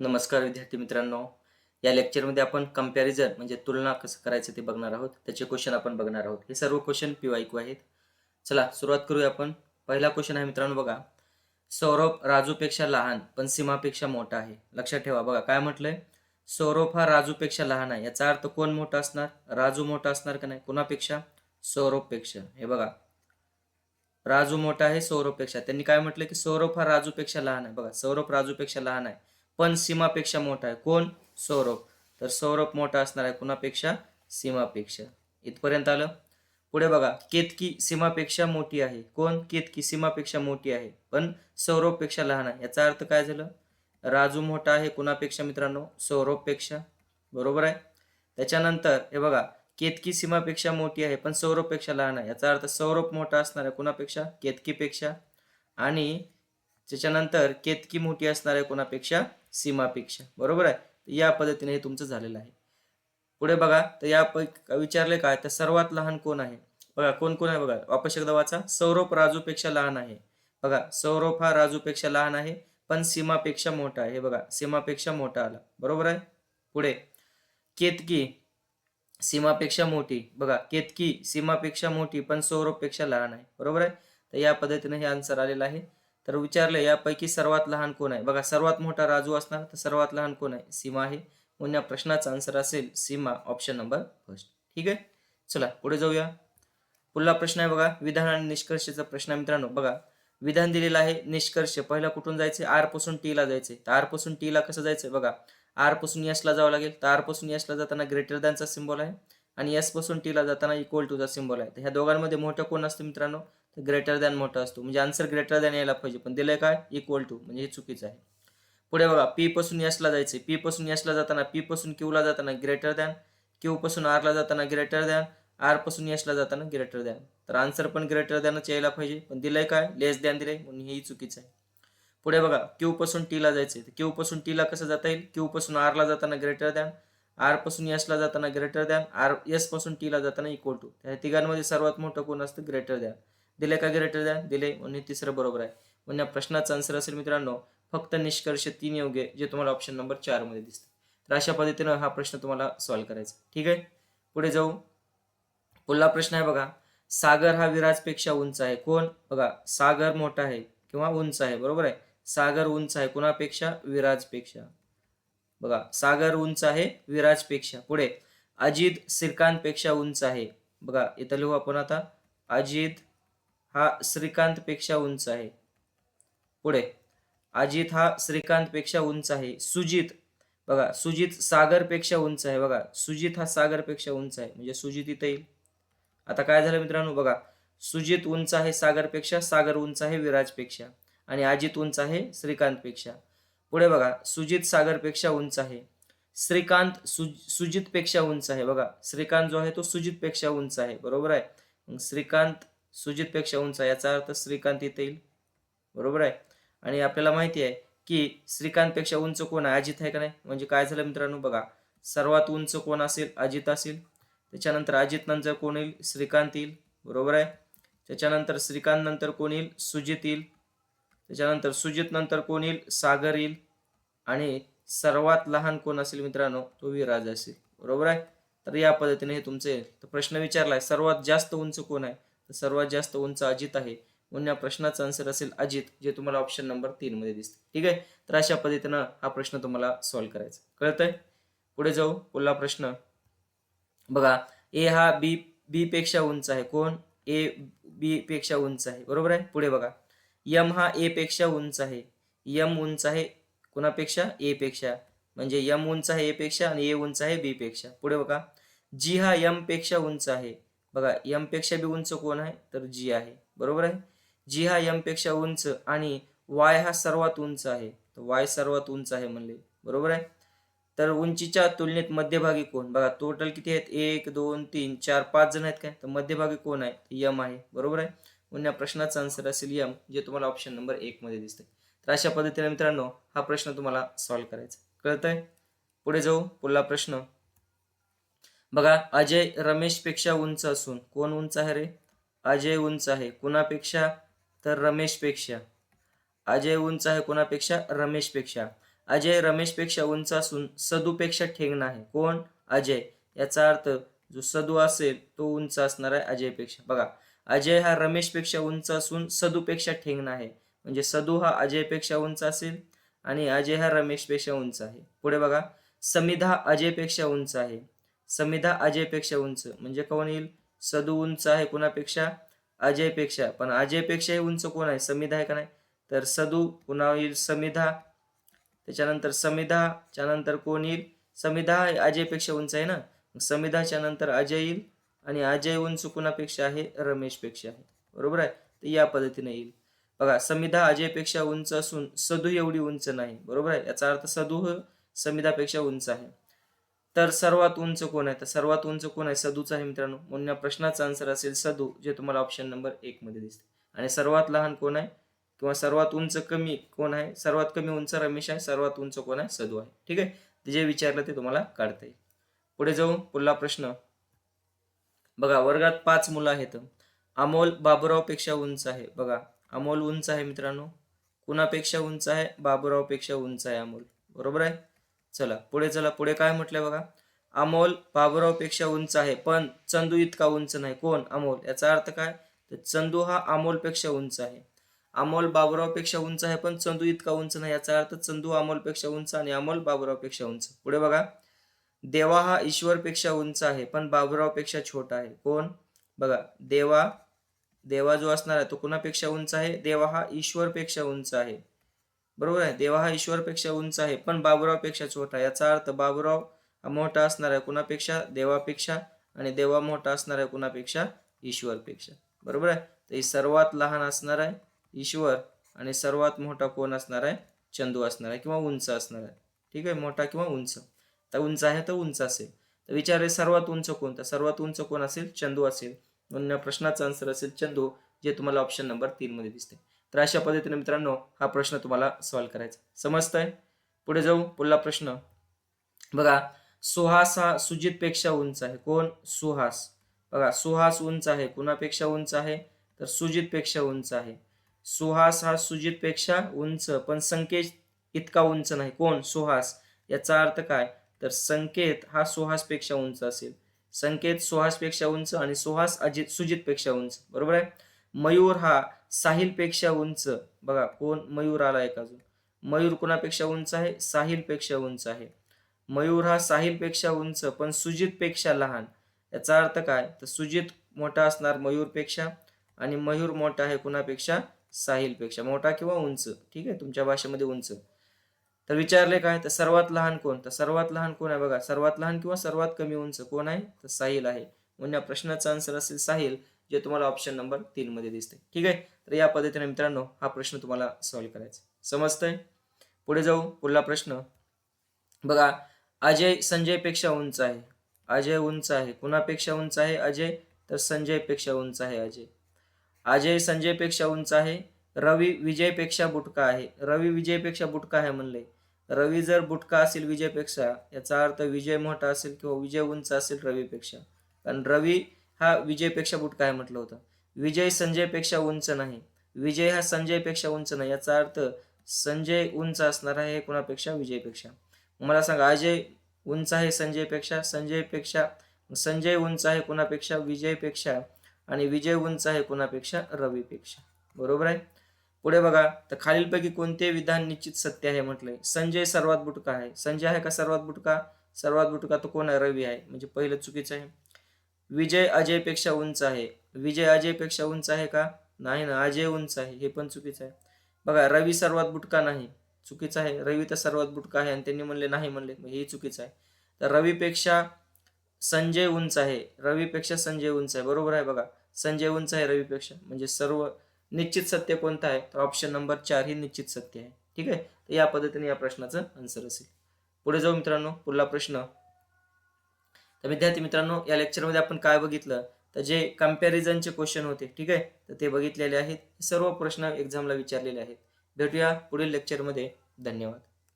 नमस्कार विद्यार्थी मित्रांनो. या लेक्चरमध्ये आपण कंपॅरिझन म्हणजे तुलना कसं करायचं ते बघणार आहोत. त्याचे क्वेश्चन आपण बघणार आहोत. हे सर्व क्वेश्चन पी क्यू आहेत. चला सुरुवात करूया आपण. पहिला क्वेश्चन आहे मित्रांनो बघा. सौरभ राजूपेक्षा लहान पण सीमापेक्षा मोठा आहे. लक्षात ठेवा बघा काय म्हटलंय? सौरभ हा राजूपेक्षा लहान आहे. याचा अर्थ कोण मोठा असणार? राजू मोठा असणार का नाही? कोणापेक्षा? सौरभपेक्षा. हे बघा. राजू मोठा आहे सौरभपेक्षा. त्यांनी काय म्हटलं की सौरभ हा राजूपेक्षा लहान आहे. बघा सौरभ राजूपेक्षा लहान आहे. पण सीमापेक्षा मोठा आहे. कोण? सौरभ. तर सौरभ मोठा असणार आहे कुणापेक्षा? सीमापेक्षा. इथपर्यंत आलं. पुढे बघा. केतकी सीमापेक्षा मोठी आहे. कोण? केतकी सीमापेक्षा मोठी आहे. पण सौरभपेक्षा लहान आहे. याचा अर्थ काय झालं? राजू मोठा आहे कुणापेक्षा मित्रांनो? सौरभपेक्षा. बरोबर आहे? त्याच्यानंतर हे बघा. केतकी सीमापेक्षा मोठी आहे पण सौरभपेक्षा लहान आहे. याचा अर्थ सौरभ मोठा असणार आहे कुणापेक्षा? केतकीपेक्षा. आणि त्याच्यानंतर केतकी मोठी असणार आहे कुणापेक्षा? सीमापेक्षा. बरोबर आहे? या पद्धतीने हे तुमचं झालेलं आहे. पुढे बघा तर या विचारले काय? तर सर्वात लहान कोण आहे? बघा कोण कोण आहे बघा? वापस एकदा वाचा. सौरभ राजूपेक्षा लहान आहे. बघा सौरभ हा राजूपेक्षा लहान आहे पण सीमापेक्षा मोठा आहे. हे बघा सीमापेक्षा मोठा आला. बरोबर आहे? पुढे. केतकी सीमापेक्षा मोठी. बघा केतकी सीमापेक्षा मोठी पण सौरभपेक्षा लहान आहे. बरोबर आहे? तर या पद्धतीने हे आन्सर आलेलं आहे. तर विचारलं यापैकी सर्वात लहान कोण आहे? बघा सर्वात मोठा राजू असणार तर सर्वात लहान कोण आहे? सीमा आहे. म्हणून या प्रश्नाचा आन्सर असेल सीमा ऑप्शन नंबर फर्स्ट ठीक आहे? चला पुढे जाऊया. पुढला प्रश्न आहे बघा विधान आणि निष्कर्षाचा प्रश्न आहे मित्रांनो. बघा विधान दिलेलं आहे निष्कर्ष. पहिला कुठून जायचे? आरपासून टी ला जायचे. तर आरपासून टी ला कसं जायचं? बघा आरपासून यशला जावं लागेल. तर आरपासून यशला जाताना ग्रेटर दॅनचा सिम्बॉल आहे. आणि एसपासून टी ला जाताना इक्वल टूचा सिम्बॉल आहे. तर ह्या दोघांमध्ये मोठं कोण असतं मित्रांनो? तर ग्रेटर दॅन मोठा असतो. म्हणजे आन्सर ग्रेटर दॅन यायला पाहिजे. पण दिलंय काय? इक्वल टू म्हणजे हे चुकीचं आहे. पुढे बघा पी पासून यस ला पी पासून यस ला जाताना पी पासून क्यूला जाताना ग्रेटर दॅन क्यू पासून आर ला जाताना ग्रेटर दॅन आरपासून यस ला जाताना ग्रेटर दॅन तर आन्सर पण ग्रेटर दॅनच यायला पाहिजे. पण दिलंय काय? लेस दॅन दिलंय. म्हणून हेही चुकीचं आहे. पुढे बघा क्यू पासून टीला ला तर क्यू पासून टी ला कसं जाता येईल? क्यू पासून आर ला जाताना ग्रेटर दॅन आरपासून यस ला जाताना ग्रेटर दॅन आर एसपासून टी ला जाताना इक्वल टू त्या तिघांमध्ये सर्वात मोठं कोण असतं? ग्रेटर दॅन दिले का ग्रेटर दॅन दिले म्हणून हे तिसरं बरोबर आहे. म्हणजे या प्रश्नाचा आन्सर असेल मित्रांनो फक्त निष्कर्ष तीन योग्य जे तुम्हाला ऑप्शन नंबर चारमध्ये दिसते. तर अशा पद्धतीनं हा प्रश्न तुम्हाला सॉल्व्ह करायचा. ठीक आहे? पुढे जाऊ. पुढला प्रश्न आहे बघा. सागर हा विराजपेक्षा उंच आहे. कोण? बघा सागर मोठा आहे किंवा उंच आहे बरोबर आहे? सागर उंच आहे. कुणापेक्षा? विराजपेक्षा. बघा सागर उंच आहे विराजपेक्षा. पुढे अजित श्रीकांतपेक्षा उंच आहे. बघा इथं लिहू आपण आता. अजित हा श्रीकांतपेक्षा उंच आहे. पुढे. अजित हा श्रीकांतपेक्षा उंच आहे. सुजित. बघा सुजित सागरपेक्षा उंच आहे. बघा सुजित हा सागरपेक्षा उंच आहे. म्हणजे सुजित इथं येईल. आता काय झालं मित्रांनो? बघा सुजित उंच आहे सागरपेक्षा सागर उंच आहे विराजपेक्षा आणि अजित उंच आहे श्रीकांतपेक्षा. पुढे बघा सुजित सागरपेक्षा उंच आहे. श्रीकांत सु सुजितपेक्षा उंच आहे. बघा श्रीकांत जो आहे तो सुजितपेक्षा उंच आहे. बरोबर आहे? श्रीकांत सुजितपेक्षा उंच आहे याचा अर्थ श्रीकांत इथे येईल. बरोबर आहे? आणि आपल्याला माहिती आहे की श्रीकांतपेक्षा उंच कोण आहे? अजित आहे का नाही? म्हणजे काय झालं मित्रांनो बघा सर्वात उंच कोण असेल? अजित असेल. त्याच्यानंतर अजित नंतर कोण येईल? श्रीकांत येईल. बरोबर आहे? त्याच्यानंतर श्रीकांत नंतर कोण येईल? सुजित येईल. त्याच्यानंतर सुजित नंतर कोण येईल? सागर येईल. आणि सर्वात लहान कोण असेल मित्रांनो? तो विराज असेल. बरोबर आहे? तर या पद्धतीने हे तुमचे तर प्रश्न विचारलाय. सर्वात जास्त उंच कोण आहे? तर सर्वात जास्त उंच अजित आहे. म्हणून या प्रश्नाचा आन्सर असेल अजित जे तुम्हाला ऑप्शन नंबर तीन मध्ये दिसते. ठीक आहे? तर अशा पद्धतीनं हा प्रश्न तुम्हाला सॉल्व्ह करायचा. कळतंय? पुढे जाऊ. पुढला प्रश्न. बघा ए हा बी बी पेक्षा उंच आहे. कोण? ए बी पेक्षा उंच आहे. बरोबर आहे? पुढे बघा. यम हा ए पेक्षा उंच आहे. यम उंच आहे कुणापेक्षा? ए पेक्षा. म्हणजे यम उंच आहे ए पेक्षा आणि ए उंच आहे बी पेक्षा. पुढे बघा. जी हा यमपेक्षा उंच आहे. बघा यमपेक्षा बी उंच कोण आहे? तर जी आहे. बरोबर आहे? जी हा यमपेक्षा उंच आणि वाय हा सर्वात उंच आहे. तर वाय सर्वात उंच आहे म्हणले. बरोबर आहे? तर उंचीच्या तुलनेत मध्यभागी कोण? बघा टोटल किती आहेत? एक दोन तीन चार पाच जण आहेत काय? तर मध्यभागी कोण आहे? यम आहे. बरोबर आहे? म्हणून या प्रश्नाचा आन्सर असेल यम जे तुम्हाला ऑप्शन नंबर एक मध्ये दिसते तर अशा पद्धतीने मित्रांनो हा प्रश्न तुम्हाला सॉल्व्ह करायचा कळतंय? पुढे जाऊ. पुढला प्रश्न. बघा अजय रमेशपेक्षा उंच असून कोण उंच आहे रे? अजय उंच आहे. कुणापेक्षा? तर रमेशपेक्षा. अजय उंच आहे कोणापेक्षा? रमेशपेक्षा. अजय रमेशपेक्षा उंच असून सदूपेक्षा ठेंगणा आहे कोण? अजय. याचा अर्थ जो सदू असेल तो उंच असणार आहे अजयपेक्षा. बघा अजय हा रमेशपेक्षा उंच असून सदूपेक्षा ठेंगणा आहे म्हणजे सदू हा अजयपेक्षा उंच असेल आणि अजय हा रमेशपेक्षा उंच आहे. पुढे बघा समिधा अजयपेक्षा उंच आहे. समिधा अजयपेक्षा उंच. म्हणजे कोण येईल? सदू उंच आहे कुणापेक्षा? अजयपेक्षा. पण अजयपेक्षाही उंच कोण आहे? समिधा आहे का नाही? तर सदू पुन्हा येईल समिधा. त्याच्यानंतर समिधाच्या नंतर कोण येईल? समिधा अजयपेक्षा उंच आहे ना? समिधाच्या नंतर अजय येईल आणि अजय उंच कुणापेक्षा आहे? रमेशपेक्षा आहे. बरोबर आहे? तर या पद्धतीने येईल. बघा समिधा अजयपेक्षा उंच असून सदू एवढी उंच नाही. बरोबर आहे? याचा अर्थ सदू समिधापेक्षा उंच आहे. तर सर्वात उंच कोण आहे? तर सर्वात उंच कोण आहे? सदूच आहे मित्रांनो. म्हणून या प्रश्नाचा आन्सर असेल सदू जे तुम्हाला ऑप्शन नंबर एक मध्ये दिसते. आणि सर्वात लहान कोण आहे? किंवा सर्वात उंच कमी कोण आहे? सर्वात कमी उंच रमेश आहे सर्वात उंच कोण आहे? सदू आहे. ठीक आहे? जे विचारलं ते तुम्हाला काढता येईल. पुढे जाऊ पुढला प्रश्न. बघा वर्गात पाच मुलं आहेत. अमोल बाबुरावपेक्षा उंच आहे. बघा अमोल उंच आहे मित्रांनो. कुणापेक्षा उंच आहे? बाबुरावपेक्षा उंच आहे अमोल. बरोबर आहे? चला पुढे चला पुढे काय म्हटलंय बघा? अमोल बाबुरावपेक्षा उंच आहे पण चंदू इतका उंच नाही. कोण? अमोल. याचा अर्थ काय? तर चंदू हा अमोलपेक्षा उंच आहे. अमोल बाबुरावपेक्षा उंच आहे पण चंदू इतका उंच नाही. याचा अर्थ चंदू अमोलपेक्षा उंच आणि अमोल बाबुरावपेक्षा उंच. पुढे बघा. देवा हा ईश्वरपेक्षा उंच आहे पण बाबुरावपेक्षा छोटा आहे. कोण? बघा. देवा देवा जो असणार आहे तो कुणापेक्षा उंच आहे? देवा हा ईश्वरपेक्षा उंच आहे. बरोबर आहे. देवा हा ईश्वर पेक्षा उंच आहे पण बाबुरावपेक्षा छोटा याचा अर्थ बाबुराव हा मोठा असणार आहे कुणापेक्षा? देवापेक्षा. आणि देवा मोठा असणार आहे कुणापेक्षा? ईश्वरपेक्षा. बरोबर आहे? तर सर्वात लहान असणार आहे ईश्वर आणि सर्वात मोठा कोण असणार आहे? चंदू असणार आहे किंवा उंच असणार आहे. ठीक आहे? मोठा किंवा उंच. तर उंच आहे तर उंच असेल. तर विचारले सर्वात उंच कोण? तर सर्वात उंच कोण असेल? चंदू असेल. म्हणून या प्रश्नाचा आन्सर असेल चंदू जे तुम्हाला ऑप्शन नंबर तीन मध्ये दिसते तर अशा पद्धतीने मित्रांनो हा प्रश्न तुम्हाला सॉल्व्ह करायचा समजतंय? पुढे जाऊ पुढला प्रश्न. बघा सुहास हा सुजितपेक्षा उंच आहे. कोण? सुहास. बघा सुहास उंच आहे. कुणापेक्षा उंच आहे? तर सुजितपेक्षा उंच आहे. सुहास हा सुजितपेक्षा उंच पण संकेत इतका उंच नाही. कोण? सुहास. याचा अर्थ काय? तर संकेत हा सुहासपेक्षा उंच असेल. संकेत सुहासपेक्षा उंच आणि सुहास अजित सुजितपेक्षा उंच. बरोबर आहे? मयूर हा साहिलपेक्षा उंच. बघा कोण? मयूर आला एक अजून. मयूर कुणापेक्षा उंच आहे? साहिलपेक्षा उंच आहे. मयूर हा साहिलपेक्षा उंच पण सुजितपेक्षा लहान. याचा अर्थ काय? तर सुजित मोठा असणार मयूरपेक्षा आणि मयूर मोठा आहे कुणापेक्षा? साहिलपेक्षा मोठा किंवा उंच. ठीक आहे? तुमच्या भाषेमध्ये उंच. तर विचारले काय? तर सर्वात लहान कोण? तर सर्वात लहान कोण आहे? बघा सर्वात लहान किंवा सर्वात कमी उंच कोण आहे? तर साहिल आहे. म्हणून या प्रश्नाचा आन्सर असेल साहिल. जे तुम्हाला ऑप्शन नंबर तीन मध्ये दिसते ठीक आहे? तर या पद्धतीने मित्रांनो हा प्रश्न तुम्हाला सॉल्व्ह करायचा समजतंय? पुढे जाऊ पुढला प्रश्न. बघा अजय संजयपेक्षा उंच आहे. अजय उंच आहे. कुणापेक्षा उंच आहे अजय? तर संजयपेक्षा उंच आहे अजय. अजय संजयपेक्षा उंच आहे. रवी विजयपेक्षा बुटका आहे. रवी विजयपेक्षा बुटका आहे म्हणले. रवी जर बुटका असेल विजयपेक्षा याचा अर्थ विजय मोठा असेल किंवा विजय उंच असेल रवीपेक्षा. कारण रवी हा विजयपेक्षा बुटका आहे म्हटलं होतं. विजय संजयपेक्षा उंच नाही. विजय हा संजयपेक्षा उंच नाही. याचा अर्थ संजय उंच असणार आहे कुणापेक्षा? विजयपेक्षा. मला सांगा अजय उंच आहे संजयपेक्षा? संजयपेक्षा संजय उंच आहे कुणापेक्षा? विजयपेक्षा. आणि विजय उंच आहे कुणापेक्षा? रवीपेक्षा. बरोबर आहे? पुढे बघा तर खालीलपैकी कोणते विधान निश्चित सत्य आहे म्हटलंय? संजय सर्वात बुटका आहे. संजय आहे का सर्वात बुटका? सर्वात बुटका तो कोण आहे? रवी आहे. म्हणजे पहिलं चुकीचं आहे. विजय अजयपेक्षा उंच आहे. विजय अजयपेक्षा उंच आहे का? नाही ना अजय उंच आहे. हे पण चुकीचं आहे. बघा रवी सर्वात बुटका नाही. चुकीचं आहे. रवी तर सर्वात बुटका आहे आणि त्यांनी म्हणले नाही म्हणले. हे चुकीचं आहे. तर रवीपेक्षा संजय उंच आहे. रवीपेक्षा संजय उंच आहे. बरोबर आहे बघा. संजय उंच आहे रवीपेक्षा. म्हणजे सर्व निश्चित सत्य कोणतं आहे? तर ऑप्शन नंबर चार ही निश्चित सत्य आहे. ठीक आहे? तर या पद्धतीने या प्रश्नाचं आन्सर असेल. पुढे जाऊ मित्रांनो. पुढला प्रश्न. तर विद्यार्थी मित्रांनो या लेक्चरमध्ये आपण काय बघितलं? तर जे कम्पॅरिझनचे क्वेश्चन होते ठीक आहे? तर ते बघितलेले आहेत. सर्व प्रश्न एक्झामला विचारलेले आहेत. भेटूया पुढील लेक्चरमध्ये धन्यवाद.